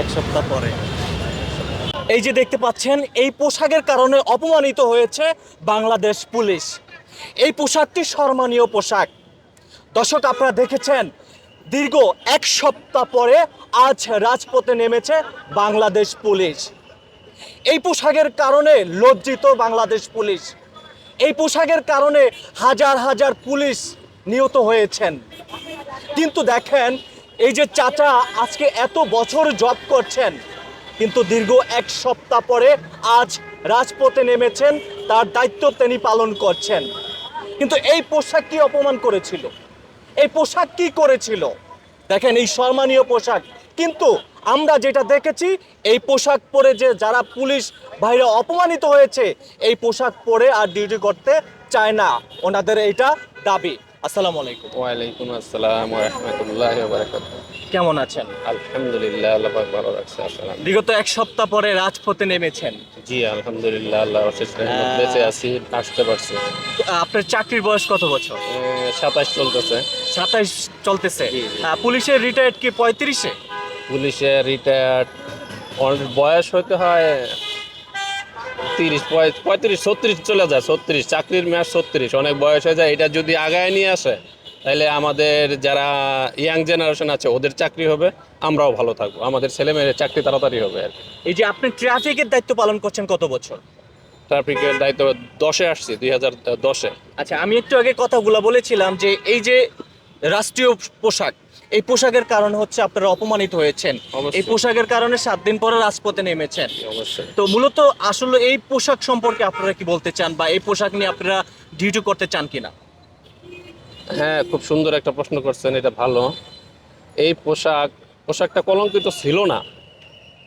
এক সপ্তাহ পরে। এই যে দেখতে পাচ্ছেন, এই পোশাকের কারণে অপমানিত হয়েছে বাংলাদেশ পুলিশ। এই পোশাকটি সম্মানীয় পোশাক। দর্শক, আপনারা দেখেছেন, দীর্ঘ এক সপ্তাহ পরে আজ রাজপথে নেমেছে বাংলাদেশ পুলিশ। এই পোশাকের কারণে লজ্জিত বাংলাদেশ পুলিশ। এই পোশাকের কারণে হাজার হাজার পুলিশ নিহত হয়েছেন। কিন্তু দেখেন এই যে চাচা আজকে এত বছর জব করছেন, কিন্তু দীর্ঘ এক সপ্তাহ পরে আজ রাজপথে নেমেছেন, তার দায়িত্ব তিনি পালন করছেন। কিন্তু এই পোশাক কি অপমান করেছিল? এই পোশাক কি করেছিল? দেখেন এই সম্মানীয় পোশাক। কিন্তু আমরা যেটা দেখেছি, এই পোশাক পরে যে যারা পুলিশ ভাইরা অপমানিত হয়েছে, এই পোশাক পরে আর ডিউটি করতে চায় না। ওনাদের এইটা দাবি। আসসালামু আলাইকুম। ওয়ালাইকুম আসসালাম রহমতুল্লাহ বারাকাত কেমন আছেন? আলহামদুলিল্লাহ আল্লাহ পাক ভালো রাখছে আসসালাম বিগত এক সপ্তাহ পরে রাজপথে নেমেছেন। জি আলহামদুলিল্লাহ আল্লাহ অশেষ রহমত বেঁচে আছি আসতে পারছি। আপনার চাকরির বয়স কত বছর? সাতাশ চলতেছে। সাতাইশ চলতেছে। পুলিশের রিটায়ার্ড কি পঁয়ত্রিশে? পুলিশের রিটায়ার্ড বয়স হতে হয় তিরিশ পঁয়- পঁয়ত্রিশ ছত্রিশ চলে যায় ছত্রিশ। চাকরির মেয়াদ ছত্রিশ অনেক বয়স হয়ে যায় এটা যদি আগায় নিয়ে আসে তাহলে আমাদের যারা ইয়াং জেনারেশন আছে ওদের চাকরি হবে আমরাও ভালো থাকব। আমাদের ছেলে মেয়ের চাকরি তাড়াতাড়ি হবে আর এই যে আপনি ট্রাফিকের দায়িত্ব পালন করছেন কত বছর? ট্রাফিকের দায়িত্ব দশে আসছি দুই হাজার দশে। আচ্ছা আমি একটু আগে কথাগুলো বলেছিলাম যে এই যে রাষ্ট্রীয় পোশাক এই পোশাকের কারণে হচ্ছে আপনারা অপমানিত হয়েছেন। এই পোশাকের কারণে সাত দিন পরে রাজপথে নেমেছেন। অবশ্যই। তো মূলত আসলে এই পোশাক সম্পর্কে আপনারা কি বলতে চান বা এই পোশাক নিয়ে আপনারা ডিউটি করতে চান কিনা? হ্যাঁ খুব সুন্দর একটা প্রশ্ন করছেন এটা ভালো। এই পোশাক পোশাকটা কলঙ্কিত ছিল না।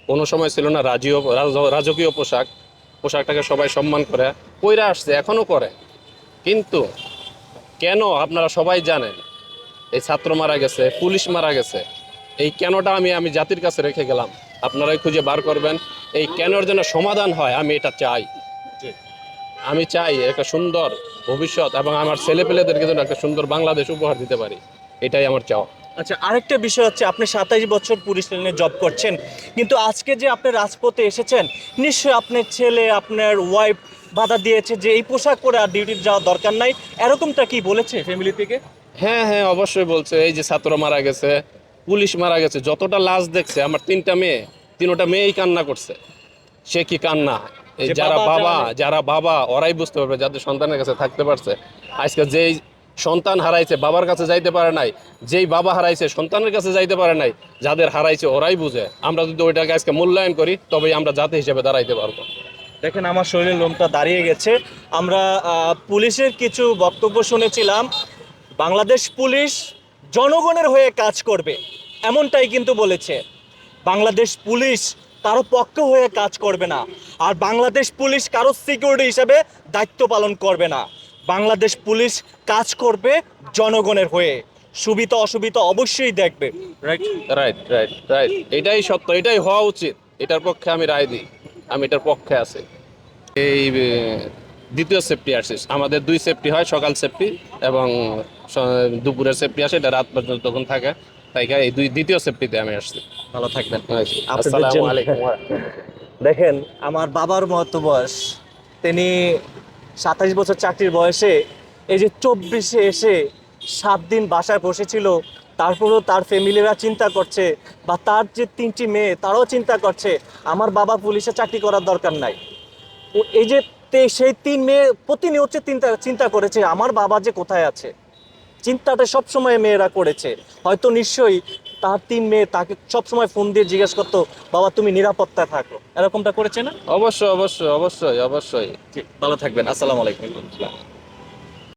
কোনো সময় ছিল না রাজীয় রাজকীয় পোশাক। পোশাকটাকে সবাই সম্মান করে। কইরা আসছে এখনও করে। কিন্তু কেন আপনারা সবাই জানেন? এই ছাত্র মারা গেছে, পুলিশ মারা গেছে। এই কেনটা আমি আমি জাতির কাছে রেখে গেলাম। আপনারাই খুঁজে বার করবেন। এই কেনর যেন সমাধান হয়, আমি এটা চাই। আমি চাই একটা সুন্দর ভবিষ্যৎ এবং আমার ছেলেপেলেদেরকে যেন একটা সুন্দর বাংলাদেশ উপহার দিতে পারি। এটাই আমার চাওয়া। আচ্ছা আরেকটা বিষয় হচ্ছে, আপনি সাতাইশ বছর পুলিশ লাইনে জব করছেন, কিন্তু আজকে যে আপনি রাজপথে এসেছেন, নিশ্চয়ই আপনার ছেলে, আপনার ওয়াইফ বাধা দিয়েছে যে এই পোশাক পরে আর ডিউটি যাওয়ার দরকার নাই। এরকমটা কি বলেছে ফ্যামিলি থেকে? হ্যাঁ হ্যাঁ অবশ্যই বলছে। এই যে ছাত্র মারা গেছে পুলিশ মারা গেছে যতটা লাশ দেখছে আমার তিনটা মেয়ে তিনোটা মেয়েই কান্না করছে। সে কি কান্না? এই যারা বাবা যারা বাবা ওরাই বুঝতে পারবে যাদের সন্তানের কাছে থাকতে পারছে। আজকে যেই সন্তান হারাইছে বাবার কাছে যাইতে পারে নাই যেই বাবা হারাইছে সন্তানের কাছে যাইতে পারে নাই যাদের হারাইছে ওরাই বুঝে। আমরা যদি ওইটাকে আজকে মূল্যায়ন করি তবেই আমরা জাতি হিসেবে দাঁড়াইতে পারব। দেখেন আমার শরীরের লোমটা দাঁড়িয়ে গেছে। আমরা আহ, পুলিশের কিছু বক্তব্য শুনেছিলাম। বাংলাদেশ পুলিশ জনগণের হয়ে কাজ করবে, এমনটাই কিন্তু বলেছে। বাংলাদেশ পুলিশ কারও পক্ষ হয়ে কাজ করবে না, আর বাংলাদেশ পুলিশ কারও সিকিউরিটি হিসেবে দায়িত্ব পালন করবে না। বাংলাদেশ পুলিশ কাজ করবে জনগণের হয়ে। সুবিধা, অসুবিধা অবশ্যই দেখবে। রাইট রাইট রাইট রাইট এটাই সত্য, এটাই হওয়া উচিত। এটার পক্ষে আমি রায় দিই। আমি এটার পক্ষে আছি। এই দ্বিতীয় সেফটি আসিস। আমাদের দুই সেফটি হয় সকাল সেফটি এবং দুপুরের সেফটি আসে এটা রাত পর্যন্ত তখন থাকে তাই এই দুই দ্বিতীয় সেফটিতে আমি আসছি। ভালো থাকবেন। আসসালামু আলাইকুম। দেখেন আমার বাবার মতো বয়স। তিনি সাতাশ বছর চাকরির বয়সে এই যে চব্বিশে এসে সাত দিন বাসায় বসেছিল তারপরেও তার ফ্যামিলিরা চিন্তা করছে বা তার যে তিনটি মেয়ে তারাও চিন্তা করছে আমার বাবা পুলিশে চাকরি করার দরকার নাই। এই যে তে- সেই তিন মেয়ে প্রতিনিয়ত চিন্তা চিন্তা করেছে আমার বাবা যে কোথায় আছে? চিন্তাটা সবসময় মেয়েরা করেছে। হয়তো নিশ্চয়ই তার তিন মেয়ে তাকে সবসময় ফোন দিয়ে জিজ্ঞেস করতো বাবা তুমি নিরাপত্তায় থাকো। এরকমটা করেছে না? অবশ্যই অবশ্যই অবশ্যই অবশ্যই। ভালো থাকবেন। আসসালামু আলাইকুম।